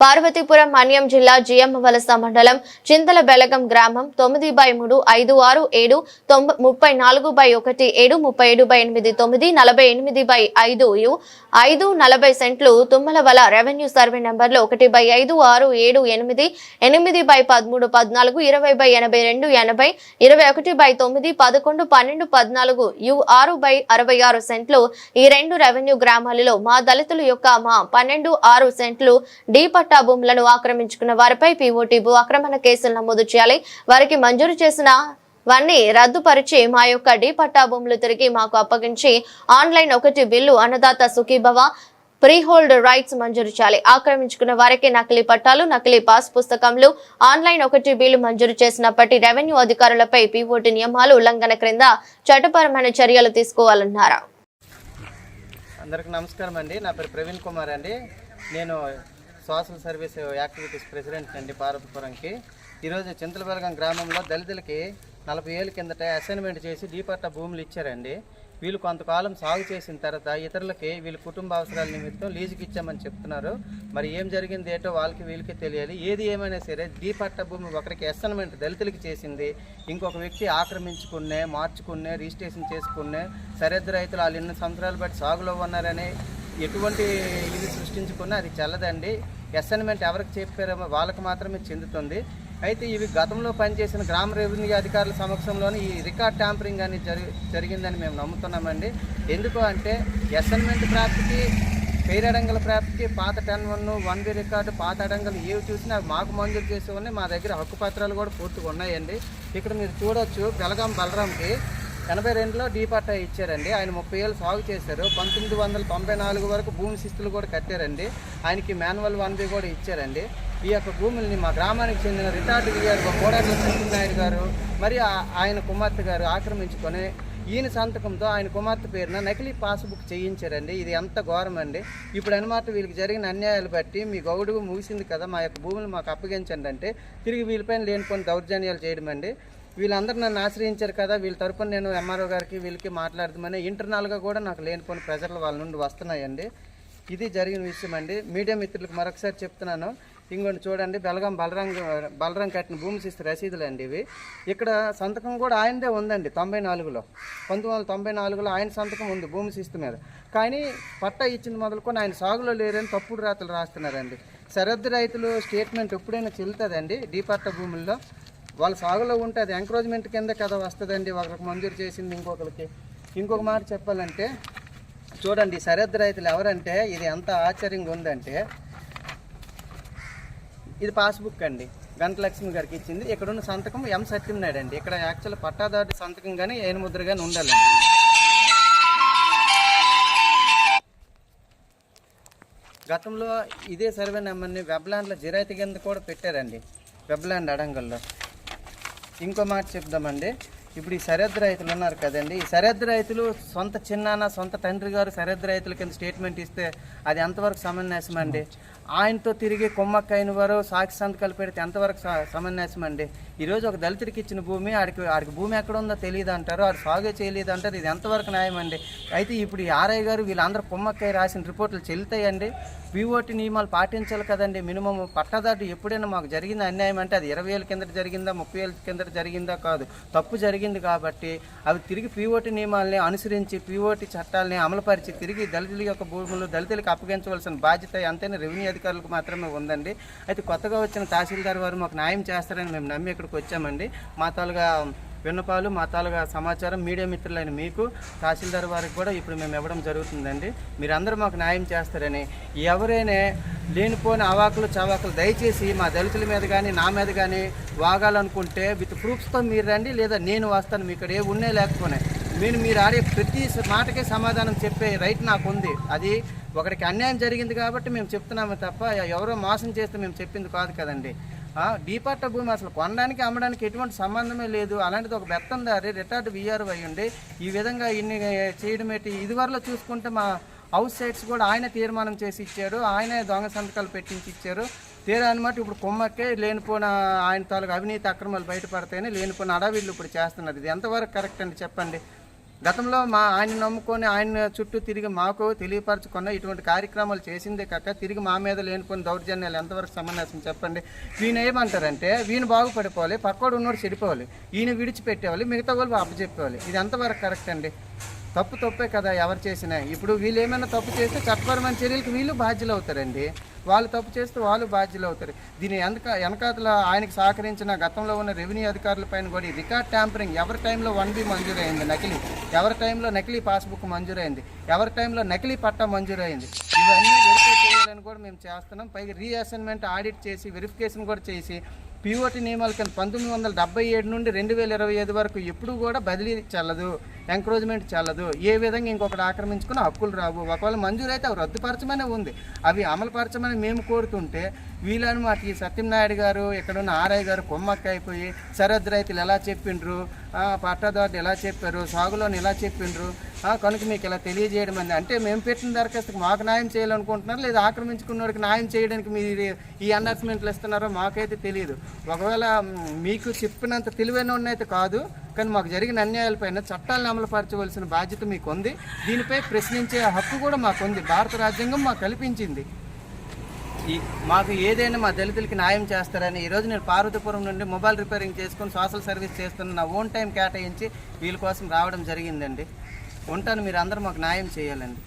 పార్వతీపురం మన్యం జిల్లా జిఎం వలస మండలం చింతల బెలగం గ్రామం తొమ్మిది బై మూడు ఐదు ఆరు ఏడు తొంభై ముప్పై నాలుగు బై ఒకటి ఏడు ముప్పై ఏడు బై ఎనిమిది తొమ్మిది నలభై ఎనిమిది బై ఐదు యు ఐదు నలభై సెంట్లు తుమ్మలవల రెవెన్యూ సర్వే నెంబర్లో ఒకటి బై ఐదు ఆరు ఏడు ఎనిమిది ఎనిమిది బై పదమూడు పద్నాలుగు ఇరవై బై ఎనభై రెండు ఎనభై ఇరవై ఒకటి బై తొమ్మిది పదకొండు పన్నెండు పద్నాలుగు యు ఆరు బై అరవై ఆరు సెంట్లు ఈ రెండు రెవెన్యూ గ్రామాలలో మా దళితుల యొక్క మా పన్నెండు ఆరు సెంట్లు డి పట్టా భూములను ఆక్రమించుకున్న వారిపై పీఓటీ భూ ఆక్రమణ కేసులు నమోదు చేయాలి. వారికి మంజూరు చేసిన వన్నీ రద్దుపరిచి మా యొక్క డి పట్టా భూములు తిరిగి మాకు అప్పగించి ఆన్లైన్ ఒకటి bill Annadata Sukhibhava freehold rights మంజూరు చేయాలి. ఆక్రమించుకున్న వారికి నకిలీ పట్టాలు నకిలీ పాస్ పుస్తకంలు ఆన్లైన్ ఒకటి బిల్లు మంజూరు చేసినప్పటి రెవెన్యూ అధికారులపై పీఓటీ నియమాలు ఉల్లంఘన క్రింద చట్టపరమైన చర్యలు తీసుకోవాలన్నారు. అందరికి నమస్కారం అండి. నా పేరు ప్రవీణ్ కుమార్ అండి. నేను సోషల్ సర్వీస్ యాక్టివిటీస్ ప్రెసిడెంట్ అండి పార్వతీపురంకి. ఈరోజు చింతలబెలగం గ్రామంలో దళితులకి నలభై ఏళ్ళ కిందట అసైన్మెంట్ చేసి డీపట్ట భూములు ఇచ్చారండి. వీళ్ళు కొంతకాలం సాగు చేసిన తర్వాత ఇతరులకి వీళ్ళ కుటుంబ అవసరాల నిమిత్తం లీజుకి ఇచ్చామని చెప్తున్నారు. మరి ఏం జరిగింది ఏంటో వాళ్ళకి వీళ్ళకి తెలియాలి. ఏది ఏమైనా సరే డీపట్ట భూమి ఒకరికి అసైన్మెంట్ దళితులకి చేసింది. ఇంకొక వ్యక్తి ఆక్రమించుకునే మార్చుకునే రిజిస్ట్రేషన్ చేసుకునే సరిహద్దు రైతులు వాళ్ళు ఎన్ని సంవత్సరాలు బట్టి సాగులో ఉన్నారని ఎటువంటి ఇది సృష్టించుకున్నా అది చల్లదండి. అసైన్మెంట్ ఎవరికి చెప్పారో వాళ్ళకి మాత్రమే చెందుతుంది. అయితే ఇవి గతంలో పనిచేసిన గ్రామ రెవెన్యూ అధికారుల సమక్షంలోనే ఈ రికార్డ్ ట్యాంపరింగ్ అనేది జరి జరిగిందని మేము నమ్ముతున్నామండి. ఎందుకు అంటే అసైన్మెంట్ ప్రాప్తికి పేరడంగల అడంగల ప్రాప్తికి పాత ten one one B record పాత అడంగలు ఏవి చూసినా మాకు మంజూరు చేసి ఉన్నాయి మా దగ్గర హక్కు పత్రాలు కూడా పూర్తిగా ఉన్నాయండి. ఇక్కడ మీరు చూడొచ్చు బెలగాం బలరాంకి ఎనభై రెండులో డీ పట్టా ఇచ్చారండి. ఆయన ముప్పై ఏళ్ళు సాగు చేశారు. పంతొమ్మిది వందల తొంభై నాలుగు వరకు భూమి శిస్తులు కూడా కట్టారండి. ఆయనకి మాన్యువల్ వన్ బి కూడా ఇచ్చారండి. ఈ యొక్క భూముల్ని మా గ్రామానికి చెందిన రిటార్డ్ గారు కోడాటి సత్యనాయుడు గారు మరి ఆయన కుమార్తె గారు ఆక్రమించుకొని ఈయన సంతకంతో ఆయన కుమార్తె పేరున నకిలీ పాస్బుక్ చేయించారండి. ఇది ఎంత ఘోరం అండి ఇప్పుడు అనమాట వీళ్ళకి జరిగిన అన్యాయాలు బట్టి మీ గౌడు ముగిసింది కదా మా యొక్క భూములు మాకు అప్పగించండి అంటే తిరిగి వీళ్ళపైన లేనిపోయిన దౌర్జన్యాలు చేయడం అండి వీళ్ళందరూ నన్ను ఆశ్రయించారు కదా వీళ్ళ తరపున నేను ఎంఆర్ఓ గారికి వీళ్ళకి మాట్లాడదామని ఇంటర్నల్గా కూడా నాకు లేనిపోయిన ప్రెజర్లు వాళ్ళ నుండి వస్తున్నాయండి. ఇది జరిగిన విషయం అండి. మీడియా మిత్రులకు మరొకసారి చెప్తున్నాను. ఇంకోటి చూడండి బెలగాం బలరాం బలరాం కట్టిన భూమి శిస్తు రసీదులు అండి ఇవి. ఇక్కడ సంతకం కూడా ఆయనదే ఉందండి తొంభై నాలుగులో. పంతొమ్మిది వందల తొంభై నాలుగులో ఆయన సంతకం ఉంది భూమి శిస్తు మీద. కానీ పట్టా ఇచ్చింది మొదలుకొని ఆయన సాగులో లేరని తప్పుడు రాతలు రాస్తున్నారండి. సరహద్దు రైతులు స్టేట్మెంట్ ఎప్పుడైనా చెల్లుతుందండి? డీపట్ట భూముల్లో? వాళ్ళ సాగులో ఉంటే అది ఎంకరేజ్మెంట్ కింద కదా వస్తుందండి. ఒకరికి మంజూరు చేసింది ఇంకొకరికి. ఇంకొక మాట చెప్పాలంటే చూడండి సరిహద్దు రైతులు ఎవరంటే ఇది ఎంత ఆశ్చర్యంగా ఉందంటే ఇది పాస్బుక్ అండి. గంటలక్ష్మి గారికి ఇచ్చింది. ఇక్కడ ఉన్న సంతకం ఎం సత్యనాయుడు అండి ఇక్కడ యాక్చువల్ పట్టాదారు సంతకం కానీ ఏను ముద్ర కానీ ఉండాలండి. గతంలో ఇదే సర్వే నెంబర్ని వెబ్లాండ్లో జిరాయితీ కింద కూడా పెట్టారండి. వెబ్లాండ్ అడంగల్లో. ఇంకో మాట చెప్దామండి. ఇప్పుడు ఈ సరిహద్దు రైతులు ఉన్నారు కదండి. ఈ సరిహద్దు రైతులు సొంత చిన్నాన్న సొంత తండ్రి గారు సరిహద్దు రైతుల కింద స్టేట్మెంట్ ఇస్తే అది ఎంతవరకు సమన్యాసం అండి ఆయనతో తిరిగి కొమ్మక్కైన వారు సాక్షి సంతకాలు పెడితే ఎంతవరకు సమన్యాసం అండి ఈరోజు ఒక దళితుడికి ఇచ్చిన భూమి ఆడికి ఆడికి భూమి ఎక్కడ ఉందో తెలియదు అంటారు ఆడు సాగు చేయలేదు అంటారు ఇది ఎంతవరకు న్యాయం అండి అయితే ఇప్పుడు ఈ ఆర్ఐ గారు వీళ్ళందరూ కొమ్మక్కయ్య రాసిన రిపోర్టులు చెల్లుతాయండి. పిఓటి నియమాలు పాటించాలి కదండి మినిమం పట్టదాటు ఎప్పుడైనా మాకు జరిగింది అన్యాయం అంటే అది ఇరవై ఏళ్ళ కిందట జరిగిందా ముప్పై ఏళ్ళ కిందట జరిగిందా కాదు. తప్పు జరిగింది కాబట్టి అవి తిరిగి పీఓటి నియమాలని అనుసరించి పిఓటి చట్టాలని అమలుపరిచి తిరిగి దళితుల యొక్క భూములు దళితులకు అప్పగించవలసిన బాధ్యత ఎంతైనా రెవెన్యూ అధికారులకు మాత్రమే ఉందండి. అయితే కొత్తగా వచ్చిన తహసీల్దార్ వారు మాకు న్యాయం చేస్తారని మేము నమ్మి ఇక్కడికి వచ్చామండి. మా తాలుగా విన్నపాలు మా తాలుగా సమాచారం మీడియా మిత్రులైన మీకు తహసీల్దార్ వారికి కూడా ఇప్పుడు మేము ఇవ్వడం జరుగుతుందండి. మీరందరూ మాకు న్యాయం చేస్తారని. ఎవరైనా లేనిపోని అవాకులు చవాకులు దయచేసి మా దళితుల మీద కానీ నా మీద కానీ వాగాలనుకుంటే విత్ ప్రూఫ్స్తో మీరు రండి లేదా నేను వస్తాను. మీ ఇక్కడ ఏ ఉన్నాయి లేకపోయినా. నేను మీరు ఆడే ప్రతి మాటకే సమాధానం చెప్పే రైట్ నాకు ఉంది. అది ఒకరికి అన్యాయం జరిగింది కాబట్టి మేము చెప్తున్నాము తప్ప ఎవరో మోసం చేస్తే మేము చెప్పింది కాదు కదండి. ఆ, భూమి అసలు కొనడానికి అమ్మడానికి ఎటువంటి సంబంధమే లేదు. అలాంటిది ఒక బెత్తందారి రిటార్డ్ విఆర్ అయ్యండి ఈ విధంగా ఇన్ని చేయడం ఏంటి? ఇదివరలో చూసుకుంటే మా హౌస్ సైట్స్ కూడా ఆయన తీర్మానం చేసి ఇచ్చాడు ఆయనే దొంగ సంతకాలు పెట్టించి ఇచ్చారు. తీరా అనమాట ఇప్పుడు కుమ్మక్కే లేనిపోయిన ఆయన తాలూకు అవినీతి అక్రమాలు బయటపడతాయని లేనిపోయిన అడవిళ్ళు ఇప్పుడు చేస్తున్నారు. ఇది ఎంతవరకు కరెక్ట్ అండి చెప్పండి? గతంలో మా ఆయన నమ్ముకొని ఆయన చుట్టూ తిరిగి మాకు తెలియపరచుకున్న ఇటువంటి కార్యక్రమాలు చేసిందే కాక తిరిగి మా మీద లేనుకొని దౌర్జన్యాలు ఎంతవరకు సమన్యాసం చెప్పండి? వీణ ఏమంటారంటే వీణ బాగుపడిపోవాలి పక్కోడు ఉన్నోడు చెడిపోవాలి ఈయన విడిచిపెట్టేవాలి మిగతా వాళ్ళు అప్పచెప్పేవాలి. ఇది ఎంతవరకు కరెక్ట్ అండి? తప్పు తప్పే కదా ఎవరు చేసినా. ఇప్పుడు వీళ్ళు ఏమైనా తప్పు చేస్తే చట్టపరమైన చర్యలకు వీళ్ళు బాధ్యులు అవుతారండి వాళ్ళు తప్పు చేస్తే వాళ్ళు బాధ్యులు అవుతారు దీని వెనక వెనకాతల ఆయనకి సహకరించిన గతంలో ఉన్న రెవెన్యూ అధికారుల పైన కూడా రికార్డ్ ట్యాంపరింగ్ ఎవరి టైంలో వన్ బి మంజూరైంది నకిలీ? ఎవరి టైంలో నకిలీ పాస్బుక్ మంజూరైంది? ఎవరి టైంలో నకిలీ పట్టా మంజూరైంది? ఇవన్నీ వెరిఫై చేయాలని కూడా మేము చేస్తున్నాం. పైగా రీఅసైన్మెంట్ ఆడిట్ చేసి వెరిఫికేషన్ కూడా చేసి పిఓటి నియమాల కింద పంతొమ్మిది వందల డెబ్బై ఏడు నుండి రెండు వేల ఇరవై ఐదు వరకు ఎప్పుడు కూడా బదిలీ చల్లదు ఎంకరేజ్మెంట్ చల్లదు. ఏ విధంగా ఇంకొకటి ఆక్రమించుకుని హక్కులు రావు. ఒకవేళ మంజూరైతే అవి రద్దుపరచమనే ఉంది. అవి అమలుపరచమని మేము కోరుతుంటే వీళ్ళని మాట ఈ సత్యనాయుడు గారు ఇక్కడ ఉన్న ఆర్ఐ గారు కొమ్మక్క అయిపోయి సరహద్దు రైతులు ఎలా చెప్పిండ్రు పట్టాదారులు ఎలా చెప్పారు సాగులోని ఎలా చెప్పిండ్రు కనుక మీకు ఇలా తెలియజేయడం అంది. అంటే మేము పెట్టిన దరఖాస్తుకి మాకు న్యాయం చేయాలనుకుంటున్నారు? లేదా ఆక్రమించుకున్నవాడికి న్యాయం చేయడానికి మీరు ఈ అనౌన్స్మెంట్లు ఇస్తున్నారో మాకైతే తెలియదు. ఒకవేళ మీకు చెప్పినంత తెలివైన అయితే కాదు కానీ మాకు జరిగిన అన్యాయాలపైన చట్టాలను అమలుపరచవలసిన బాధ్యత మీకు ఉంది దీనిపై ప్రశ్నించే హక్కు కూడా మాకు ఉంది భారత రాజ్యాంగం మాకు కల్పించింది. ఈ మాకు ఏదైనా మా దళితులకి న్యాయం చేస్తారని ఈరోజు నేను పార్వతీపురం నుండి మొబైల్ రిపేరింగ్ చేసుకొని సోషల్ సర్వీస్ చేస్తున్న నా ఓన్ టైం కేటాయించి వీళ్ళ కోసం రావడం జరిగిందండి. ఉంటాను మీరు అందరూ మాకు న్యాయం చేయాలండి.